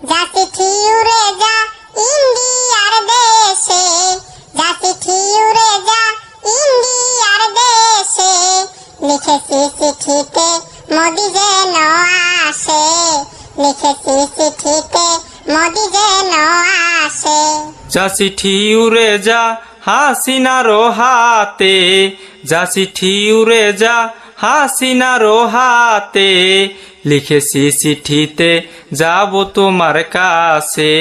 যা চিঠি উড়ে যা ইন্ডিয়ার দেশে যা চিঠি উড়ে যা ইন্ডিয়ার দেশে লিখেছি চিঠিতে মোদি যেন আসে লিখেছি চিঠিতে মোদি যেন আসে। যা চিঠি উড়ে যা হাসিনারো হাতে যা চিঠি উড়ে যা হাসিনারো হাতে লিখেছি চিঠিতে যাব তোমার কাছে।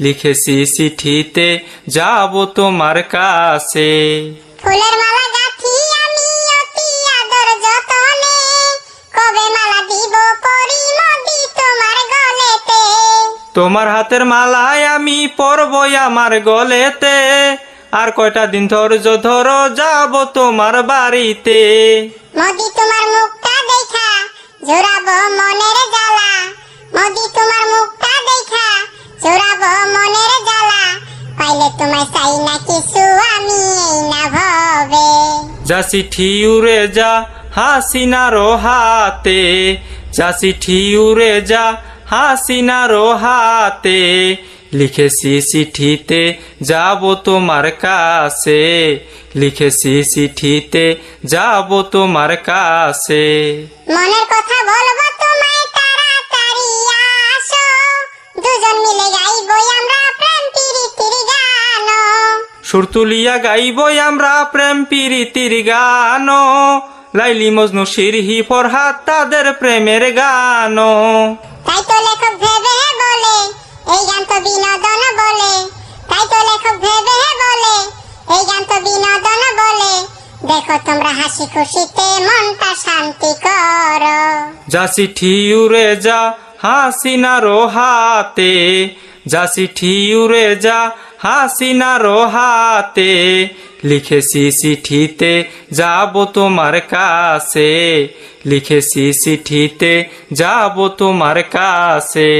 লিখেছি চিঠিতে যাব তোমার কাছে। ফুলের মালা গাঁথি আমি অতি আদর যতনে কবে মালা দিব পরি মোদি তোমার গলেতে? তোমার হাতের মালায় আমি পরবই আমার গলেতে আর কয়টা দিন ধৈর্য ধরো যাব তোমার বাড়িতে। মোদি তোমার মুখটা দেখা জোরাবো মনের জ্বালা। মোদি তোমার মুখটা দেখা জোরাবো মনের জ্বালা। পাইলে তোমায় চাই না কিছু আমি, এই না ভবে। যা চিঠি উড়ে যা, হাসিনারো হাতে। যা চিঠি উড়ে যা, হাসিনারো হাতে। লিখেছি চিঠিতে যাব তোমার কাছে। লিখেছি চিঠিতে যাব তোমার কাছে। মনের কথা বলব তোমায় তাড়াতাড়ি আসো। দুজন মিলে গাইবো আমরা প্রেম প্রীতির গান। সুর তুলিয়া গাইবই আমরা প্রেম প্রীতির গান। লাইলি মজনু সিরহি ফরহাত তাদের প্রেমের গান। এই গান তো বিনোদন বলে, তাই তো লেখক ভেবে বলে। এই গান তো বিনোদন বলে, দেখো তোমরা হাসি খুশিতে মনটা শান্তি করো। যা চিঠি উড়ে যা হাসিনারো হাতে যা চিঠি উড়ে যা হাসিনারো হাতে লিখেছি চিঠিতে যাব তোমার কাছে, লিখেছি চিঠিতে যাব তোমার কাছে।